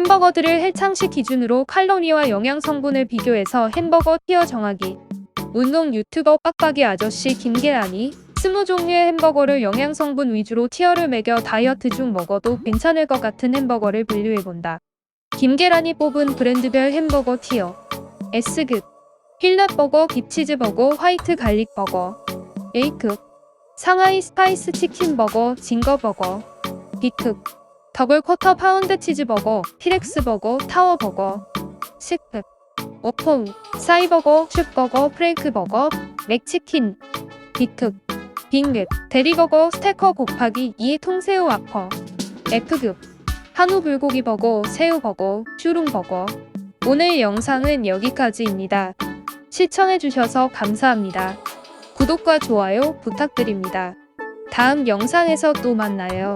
햄버거들을 헬창식 기준으로 칼로리와 영양 성분을 비교해서 햄버거 티어 정하기. 운동 유튜버 빡빡이 아저씨 김계란이 스무 종류의 햄버거를 영양 성분 위주로 티어를 매겨 다이어트 중 먹어도 괜찮을 것 같은 햄버거를 분류해본다. 김계란이 뽑은 브랜드별 햄버거 티어. S급. 힐넛버거, 딥치즈버거, 화이트 갈릭버거. A급. 상하이 스파이스 치킨버거, 징거버거. B급. 더블 쿼터 파운드 치즈버거, 티렉스 버거, 타워 버거. C급. 워퍼우, 사이버거, 슈버거, 프랭크버거, 맥치킨. B급. 빙긋, 대리버거, 스테커 곱하기 2의 통새우 와퍼. F급. 한우 불고기 버거, 새우 버거, 슈룽 버거. 오늘 영상은 여기까지입니다. 시청해주셔서 감사합니다. 구독과 좋아요 부탁드립니다. 다음 영상에서 또 만나요.